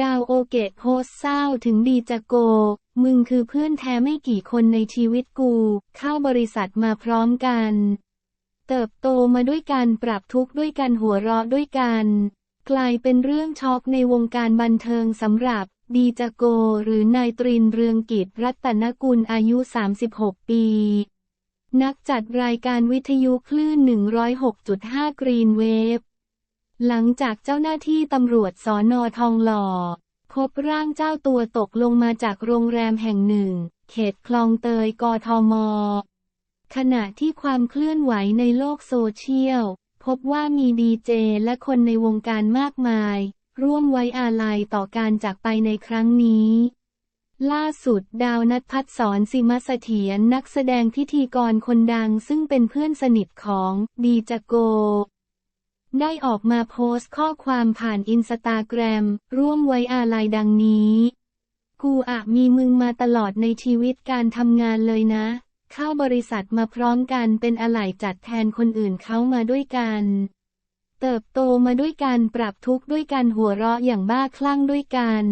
ดาวโอเกะโพสเศร้าถึงดีจโก มึงคือเพื่อนแท้ไม่กี่คนในชีวิตกู เข้าบริษัทมาพร้อมกัน เติบโตมาด้วยกันปรับทุกข์ด้วยกันหัวเราะด้วยกัน กลายเป็นเรื่องช็อกในวงการบันเทิงสำหรับดีจโกหรือนายตรินเรืองกิจรัตนกุลอายุ 36 ปี นักจัดรายการวิทยุคลื่น 106.5 กรีนเวฟ หลังจากเจ้าหน้าที่ตำรวจสอนอทองหล่อ พบร่างเจ้าตัวตกลงมาจากโรงแรมแห่งหนึ่ง เขตคลองเตยกทม ขณะที่ความเคลื่อนไหวในโลกโซเชียล พบว่ามีดีเจและคนในวงการมากมาย ร่วมไว้อาลัยต่อการจากไปในครั้งนี้ ล่าสุดดาวนัทพัฒน์สอนสิมเสถียรนักแสดงพิธีกรคนดังซึ่งเป็นเพื่อนสนิทของดีจโก ได้ออกมาโพสต์ข้อความผ่านอินสตาแกรม ร่วมไว้อาลัยดังนี้ กูอะมีมึงมาตลอดในชีวิตการทำงานเลยนะ เข้าบริษัทมาพร้อมกันเป็นอะไหล่จัดแทนคนอื่นเขามาด้วยกัน เติบโตมาด้วยกันปรับทุกข์ด้วยกันหัวเราะอย่างบ้าคลั่งด้วยกัน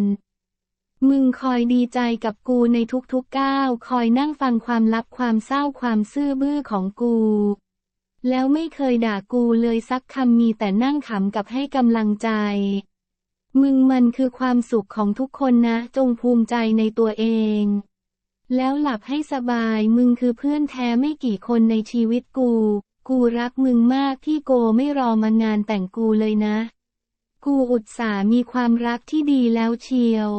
มึงคอยดีใจกับกูในทุกๆก้าว คอยนั่งฟังความลับความเศร้าความซื่อบื้อของกู แล้วไม่เคยด่ากูเลยสักคำมีแต่นั่งขำกับให้กำลังใจ มึงมันคือความสุขของทุกคนนะ จงภูมิใจในตัวเอง แล้วหลับให้สบายมึงคือเพื่อนแท้ไม่กี่คนในชีวิตกู กูรักมึงมากที่โกไม่รอมางานแต่งกูเลยนะ กูอุตส่าห์มีความรักที่ดีแล้วเชียว